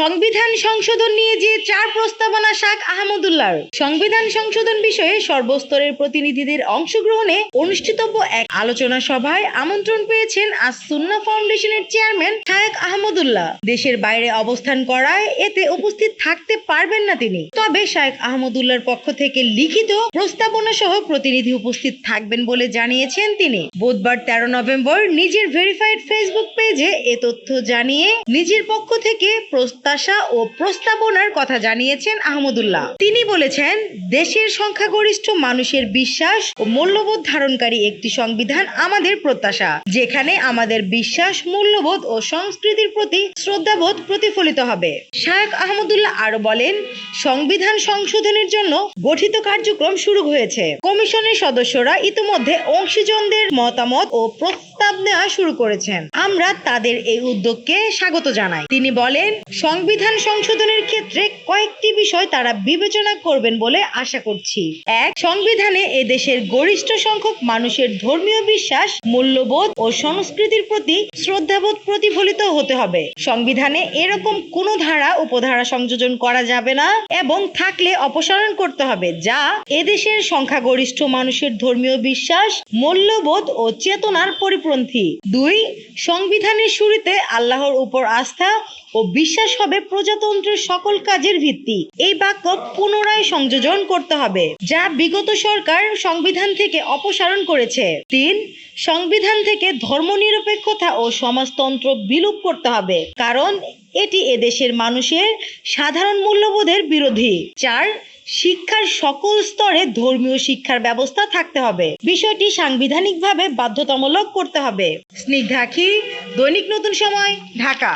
সংবিধান সংশোধন নিয়ে যে চার প্রস্তাবনা শাক আহমদুল্লাহর। সংবিধান সংশোধন বিষয়ে সর্বস্তরের প্রতিনিধিদের অংশগ্রহণে অনুষ্ঠিতব্য এক আলোচনা সভায় আমন্ত্রণ পেয়েছেন আজ সুন্না ফাউন্ডেশনের চেয়ারম্যান শায়েক আহমদুল্লাহ। দেশের বাইরে অবস্থান করায় এতে উপস্থিত থাকতে পারবেন না তিনি। তবে শায়েক আহমদুল্লাহর পক্ষ থেকে লিখিত প্রস্তাবনা সহ প্রতিনিধি উপস্থিত থাকবেন বলে জানিয়েছেন তিনি। বুধবার তেরো নভেম্বর নিজের ভেরিফাইড ফেসবুক পেজে এ তথ্য জানিয়ে নিজের পক্ষ থেকে প্রত্যাশা ও প্রস্তাবনার কথা জানিয়েছেন আহমদুল্লাহ। তিনি বলেছেন, দেশের সংখ্যাগরিষ্ঠ মানুষের বিশ্বাস ও মূল্যবোধ ধারণকারী একটি সংবিধান আমাদের প্রত্যাশা, যেখানে আমাদের বিশ্বাস, মূল্যবোধ ও সংস্কৃতির প্রতি শ্রদ্ধাবোধ প্রতিফলিত হবে। শায়েখ আহমদুল্লাহ আরও বলেন, সংবিধান সংশোধনের জন্য গঠিত কার্যক্রম শুরু হয়েছে। কমিশনের সদস্যরা ইতিমধ্যে অংশীজনদের মতামত ও প্রস্তাব নেওয়া শুরু করেছেন। আমরা তাদের এই উদ্যোগকে স্বাগত জানাই। তিনি বলেন সংবিধান সংশোধনের ক্ষেত্রে কয়েকটি বিষয় তারা বিবেচনা করবেন বলে আশা করছি। এক, সংবিধানে এদেশের গরিষ্ঠ সংখ্যক মানুষের ধর্মীয় বিশ্বাস, মূল্যবোধ ও সংস্কৃতির প্রতি শ্রদ্ধাবোধ প্রতিফলিত হতে হবে। সংবিধানে এরকম কোনো ধারা, উপধারা সংযোজন করা যাবে না এবং থাকলে অপসারণ করতে হবে, যা এদেশের সংখ্যাগরিষ্ঠ মানুষের ধর্মীয় বিশ্বাস, মূল্যবোধ ও চেতনার পরিপন্থী। দুই, সংবিধানের শুরুতে আল্লাহর উপর আস্থা ও বিশ্বাস হবে প্রজাতন্ত্রের সকল কাজের ভিত্তি। এই বাক্য পুনরায় সংযোজন করতে হবে, যা বিগত সরকার সংবিধান থেকে অপসারণ করেছে। তিন, সংবিধান থেকে ধর্মনিরপেক্ষতা ও সমাজতন্ত্র বিলুপ করতে হবে, কারণ এটি এদেশের মানুষের সাধারণ মূল্যবোধের বিরোধী। চার, শিক্ষার সকল স্তরে ধর্মীয় শিক্ষার ব্যবস্থা থাকতে হবে, বিষয়টি সাংবিধানিকভাবে বাধ্যতামূলক করতে হবে। স্নিগ্ধাখি দৈনিক নতুন সময়, ঢাকা।